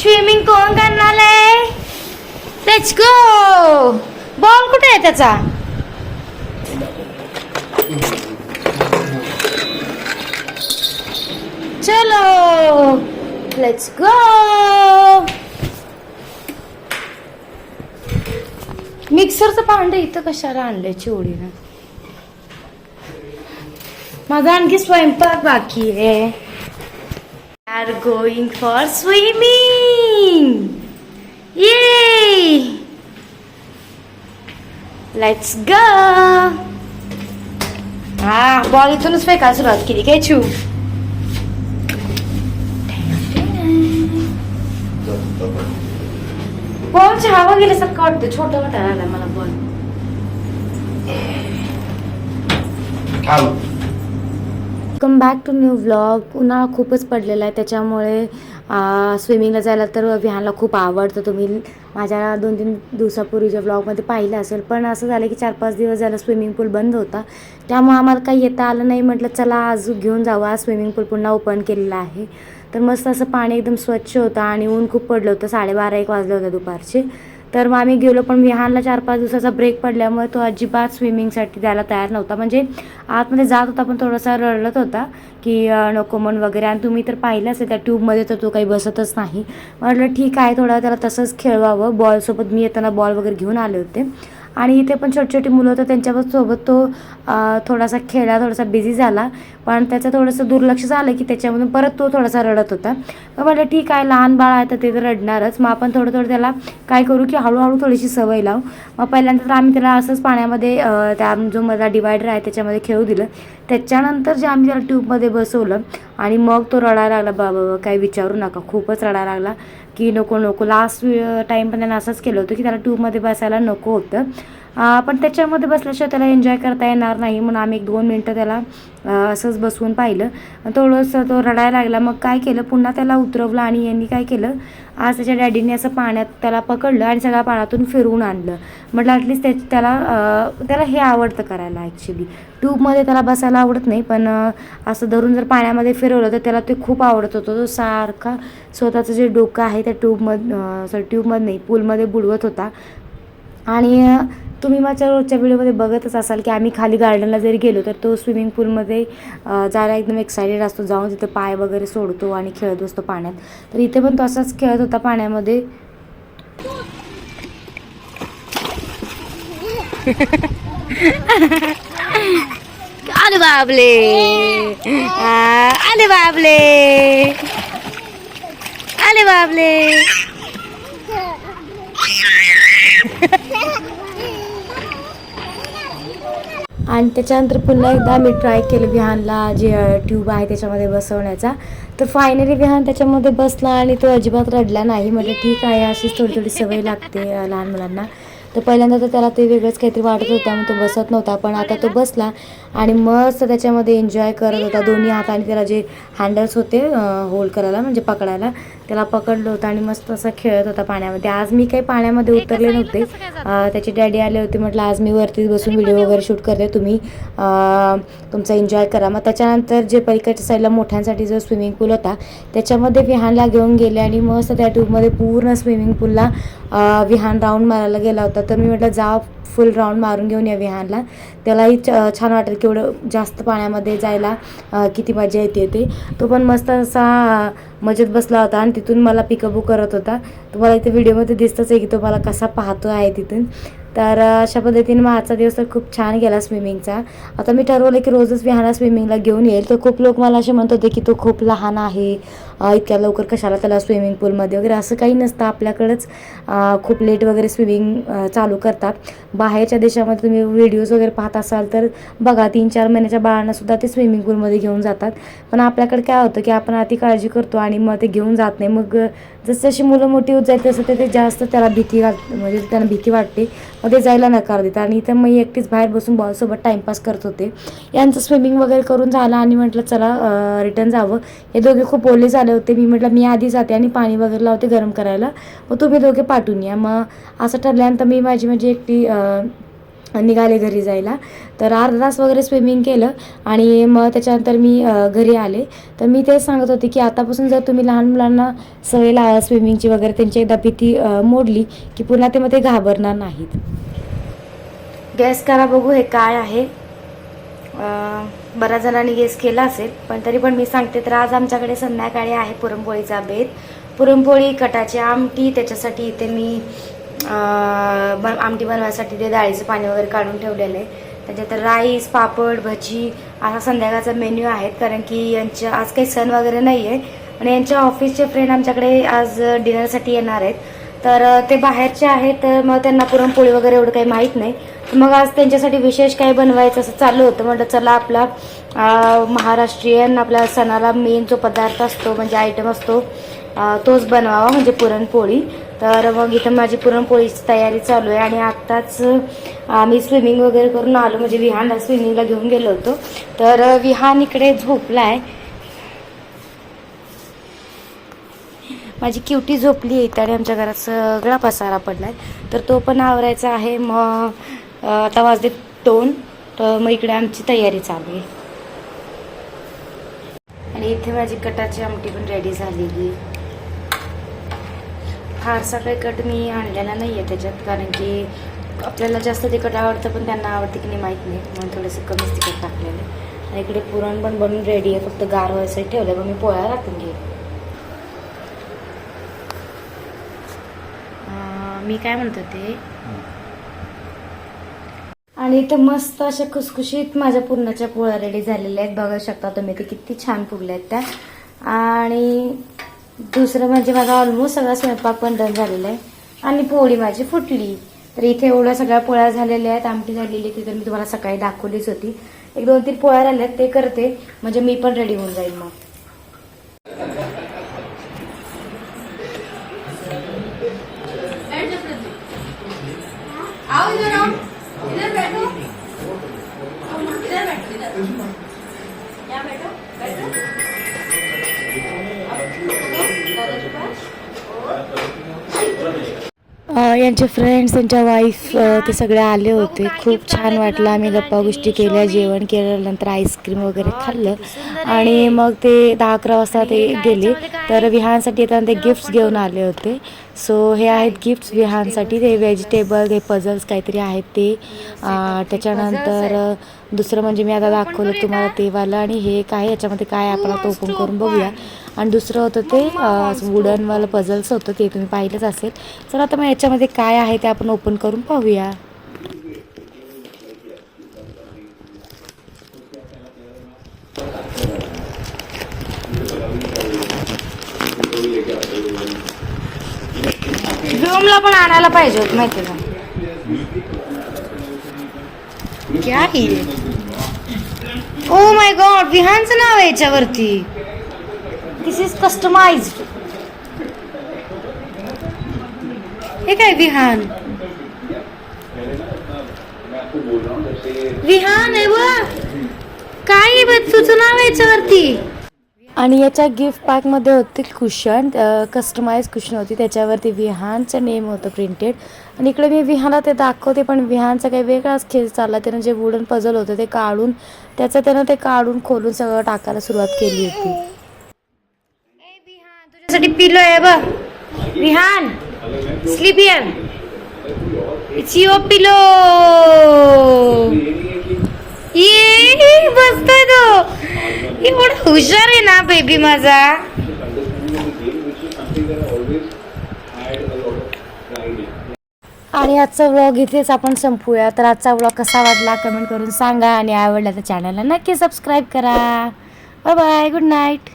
Swimming कोण करणार आहे? लेट्स गो बॉल कुठे आहे त्याचा? चलो! लेट्स गो मिक्सरचं भांड इथं कशाला आणलंय चिवडीनं? माझा आणखी स्वयंपाक बाकी आहे. Are going for swimming let's go हा बॉल इथूनच फेकायला सुरुवात केली काय छू बॉल हवा गेल्यासारखं वाटतं छोटं वाटायला लागलाय मला बॉल थांब welcome back to new vlog उन्हाळा खूपच पडलेला आहे त्याच्यामुळे स्विमिंगला जायला तर विहानला खूप आवडतं. तुम्ही माझ्या दोन तीन दिवसापूर्वीच्या ब्लॉगमध्ये पाहिलं असेल. पण असं झालं की चार पाच दिवस झालं स्विमिंग पूल बंद होता. त्यामुळं आम्हाला काही येता आलं नाही. म्हटलं चला आज घेऊन जावा स्विमिंग पूल पुन्हा ओपन केलेला आहे. तर मस्त असं पाणी एकदम स्वच्छ होतं आणि ऊन खूप पडलं होतं. साडेबारा एक वाजलं होतं दुपारचे. तर मग आम्ही गेलो पण विहानला चार पाच दिवसाचा ब्रेक पडल्यामुळे तो अजिबात स्विमिंगसाठी द्यायला तयार नव्हता. म्हणजे आतमध्ये जात होता पण थोडासा रडलत होता की नको मन वगैरे. आणि तुम्ही तर पाहिलं असेल त्या ट्यूबमध्ये तर तो काही बसतच नाही. म्हटलं ठीक आहे थोडा त्याला तसंच खेळवावं. बॉलसोबत मी येताना बॉल वगैरे घेऊन आले होते. आणि इथे पण छोटी छोटी मुलं होतं त्यांच्यावर सोबत तो थोडासा खेळला थोडासा बिझी झाला. पण त्याचं थोडंसं दुर्लक्ष झालं की त्याच्यामधून परत तो थोडासा रडत होता. मग म्हटलं ठीक आहे लहान बाळ आहे तर ते तर रडणारच. मग आपण थोडं थोडं त्याला काय करू की हळूहळू थोडीशी सवय लावू. मग पहिल्यांदा तर आम्ही त्याला असंच पाण्यामध्ये त्या जो माझा डिवायडर आहे त्याच्यामध्ये खेळू दिलं. त्याच्यानंतर जे आम्ही त्याला ट्यूबमध्ये बसवलं आणि मग तो रडायला लागला बाबा काही विचारू नका. खूपच रडायला लागला की नको नको. लास्ट टाईम पण त्यानं असंच केलं होतं की त्याला ट्यूबमध्ये बसायला नको होतं. पण त्याच्यामध्ये बसल्याशिवाय त्याला एन्जॉय करता येणार नाही म्हणून आम्ही एक दोन मिनटं त्याला असंच बसवून पाहिलं. थोडंसं तो रडायला लागला. मग काय केलं? पुन्हा त्याला उतरवलं आणि यांनी काय केलं? आज त्याच्या डॅडीने असं पाण्यात त्याला पकडलं आणि सगळ्या पाण्यातून फिरवून आणलं. म्हटलं ॲटलिस्ट त्या त्याला त्याला हे आवडतं करायला ॲक्च्युली ट्यूबमध्ये त्याला बसायला आवडत नाही पण असं धरून जर पाण्यामध्ये फिरवलं तर त्याला ते खूप आवडत होतं. तो सारखा स्वतःचं जे डोकं आहे त्या ट्यूबमध सॉरी ट्यूबमध्ये नाही पूलमध्ये बुडवत होता. आणि तुम्ही माझ्या रोजच्या व्हिडिओमध्ये बघतच असाल की आम्ही खाली गार्डनला जरी गेलो तर तो स्विमिंग पूलमध्ये जायला एकदम एक्सायटेड असतो. जाऊन तिथे पाय वगैरे सोडतो आणि खेळत बसतो पाण्यात. तर इथे पण तो असाच खेळत होता पाण्यामध्ये. अरे बाबले आ, अरे बाबले अरे बाबले आणि त्याच्यानंतर पुन्हा एकदा मी ट्राय केलं विहानला जे ट्यूब आहे त्याच्यामध्ये बसवण्याचा. तर फायनली विहान त्याच्यामध्ये बसला आणि तो अजिबात रडला नाही. म्हटलं ठीक आहे अशीच थोडी थोडी सवय लागते लहान मुलांना. तर पहिल्यांदा तर त्याला ते वेगळंच काहीतरी वाटत होतं त्यामुळे तो बसत नव्हता. पण आता तो बसला आणि मस्त त्याच्यामध्ये एन्जॉय करत होता. दोन्ही हाताने त्याला जे हँडल्स होते होल्ड करायला म्हणजे पकडायला त्याला पकडलं होतं आणि मस्त असं खेळत होता पाण्यामध्ये. आज मी काही पाण्यामध्ये उतरले नव्हते. त्याचे डॅडी आले होते म्हटलं आज मी वरतीच बसून व्हिडिओ वगैरे शूट करते तुम्ही तुमचा एन्जॉय करा. मग त्याच्यानंतर जे पलीकडच्या साईडला मोठ्यांसाठी जो स्विमिंग पूल होता त्याच्यामध्ये विहानला घेऊन गेले आणि मस्त त्या ट्यूबमध्ये पूर्ण स्विमिंग पूलला विहान राऊंड मारायला गेला होता. तर मी म्हटलं जा फुल राऊंड मारून घेऊन या विहानला. त्यालाही छ- छान वाटेल केवढं जास्त पाण्यामध्ये जायला किती मजा येते ते. तो पण मस्त असा मजेत बसला होता आणि तिथून मला पिकअप करत होता. तुम्हाला इथे व्हिडिओमध्ये दिसतच आहे की तो मला कसा पाहतो आहे तिथून. तर अशा पद्धतीने मग आजचा दिवस तर खूप छान गेला स्विमिंगचा. आता मी ठरवलं की रोजच विहाना स्विमिंगला घेऊन येईल. तर खूप लोक मला असे म्हणत होते की तो खूप लहान आहे. इतक्या लवकर कशाला त्याला स्विमिंग पूलमध्ये वगैरे असं काही नसतं. आपल्याकडंच खूप लेट वगैरे स्विमिंग चालू करतात. बाहेरच्या देशामध्ये तुम्ही व्हिडिओज वगैरे पाहत असाल तर बघा तीन चार महिन्याच्या बाळांनासुद्धा ते स्विमिंग पूलमध्ये घेऊन जातात. पण आपल्याकडे काय होतं की आपण अति काळजी करतो आणि मग ते घेऊन जात नाही. मग जसजशी मुलं मोठी होत जाईल तसं ते ते जास्त त्याला भीती घाल म्हणजे त्यांना भीती वाटते. मध्ये जायला नकार देतात. आणि इथं मी एकटीच बाहेर बसून बॉलसोबत टाईमपास करत होते. यांचं स्विमिंग वगैरे करून झालं आणि म्हटलं चला रिटर्न जावं. हे दोघे खूप ओले झाले होते. मी म्हटलं मी आधी जाते आणि पाणी वगैरे लावते गरम करायला. मग तुम्ही दोघे पाठवून या. मग असं ठरल्यानंतर मी माझी माझी एकटी निघाले घरी जायला. तर अर्धा तास वगैरे स्विमिंग केलं आणि मग त्याच्यानंतर मी घरी आले. तर मी तेच सांगत होते की आतापासून जर तुम्ही लहान मुलांना सवय लावा स्विमिंगची वगैरे त्यांची एकदा भीती मोडली की पुन्हा ते मग ते घाबरणार नाहीत. गॅस करा बघू हे काय आहे. बऱ्याच जणांनी गेस केला असेल पण तरी पण मी सांगते तर आज आमच्याकडे संध्याकाळी आहे पुरणपोळीचा बेत. पुरणपोळी कटाची आमटी त्याच्यासाठी इथे मी बन आमटी बनवायसाठी ते डाळीचं पाणी वगैरे काढून ठेवलेलं आहे. त्याच्यात राईस पापड भजी असा संध्याकाळचा मेन्यू आहेत. कारण की यांच्या आज काही सण वगैरे नाही आहे आणि यांच्या ऑफिसचे फ्रेंड आमच्याकडे आज डिनरसाठी येणार आहेत. तर ते बाहेरचे आहेत तर मग त्यांना पुरणपोळी वगैरे एवढं काही माहीत नाही. तर मग आज त्यांच्यासाठी विशेष काही बनवायचं असं चालू होतं. म्हटलं चला आपला महाराष्ट्रीयन आपल्या सणाला मेन जो पदार्थ असतो म्हणजे आयटम असतो तोच बनवावा म्हणजे पुरणपोळी. तर मग इथं माझी पुरणपोळीची तयारी चालू आहे आणि आत्ताच आम्ही स्विमिंग वगैरे करून आलो. म्हणजे विहानला स्विमिंगला घेऊन गेलो होतो. तर विहान इकडे झोपला आहे माझी क्युटी झोपली आहे इथं आणि आमच्या घरात सगळा पसारा पडलाय. तर तो पण आवरायचा आहे. मग आता वाजले दोन. तर मग इकडे आमची तयारी चालू आहे. आणि इथे माझी कटाची आमटी पण रेडी झालेली फारसा काही कट मी आणलेला नाही आहे त्याच्यात कारण की आपल्याला जास्त तिखट आवडतं पण त्यांना आवडते की नाही माहीत नाही. म्हणून थोडंसं कमीच तिखट टाकलेलं. आहे आणि इकडे पुरण पण बनवून रेडी आहे. फक्त गार व्हायसाठी ठेवलं मग मी पोळ्या राखून घेईन. मी काय म्हणत होते आणि इथे मस्त अशा खुसखुशीत माझ्या पुरणाच्या पोळ्या रेडी झालेल्या आहेत. बघू शकता तुम्ही ते किती छान फुगल्या आहेत त्या. आणि दुसरं म्हणजे माझा ऑलमोस्ट सगळा स्वयंपाक पण डन झालेला आहे. आणि पोळी माझी फुटली. तर इथे एवढ्या सगळ्या पोळ्या झालेल्या आहेत आमटी झालेली ती तर मी तुम्हाला सकाळी दाखवलीच होती. एक दोन तीन पोळ्या राहिल्यात ते करते. म्हणजे मी पण रेडी होऊन जाईल मग. अ, यांचे फ्रेंड्स त्यांच्या वाईफ ते सगळे आले होते. खूप छान वाटलं. आम्ही गप्पा गोष्टी केल्या जेवण केलं नंतर आईस्क्रीम वगैरे खाल्लं. आणि मग ते दहा अकरा वाजता ते गेले. तर विहानसाठी येताना ते गिफ्ट्स घेऊन आले होते. सो हे आहेत गिफ्ट्स विहानसाठी ते व्हेजिटेबल ते पझल्स काहीतरी आहेत ते. त्याच्यानंतर दुसरं म्हणजे मी आता दाखवलं तुम्हाला ते वालं आणि हे काय याच्यामध्ये काय आपण आता ओपन करून बघूया. आणि दुसरं होतं ते वुडनवालं पझल्स होतं ते तुम्ही पाहिलंच असेल. तर आता मग याच्यामध्ये काय आहे ते आपण ओपन करून पाहूया. तुला पण आणायला पाहिजे होत माहिती का? क्या ओ माय गॉड विहानचं नाव आहे याच्यावरती. दिस इज कस्टमाइज हे काय विहान विहान आहे व? काय आहे तुझं नाव आहे याच्यावरती? आणि याच्या गिफ्ट पॅकमध्ये होते कुशन कस्टमाइज कुशन होती. त्याच्यावरती विहानचं नेम होतं प्रिंटेड आणि इकडे मी विहानला ते दाखवते पण विहानचा काही वेगळाच खेळ चालला. त्यानं जे वुडन पझल होतं ते काढून त्याचं त्यानं ते काढून खोलून सगळं टाकायला सुरुवात केली होती. तुझ्यासाठी पिलो आहे बघ. विहान स्लीपियन इट्स युअर पिलो ये बसतोय तो. एवढा हुशार आहे ना बेबी माझा. आणि आजचा व्लॉग इथेच आपण संपूया. तर आजचा व्लॉग कसा वाटला कमेंट करून सांगा आणि आवडला तर चॅनलला नक्की सबस्क्राईब करा. Bye bye good night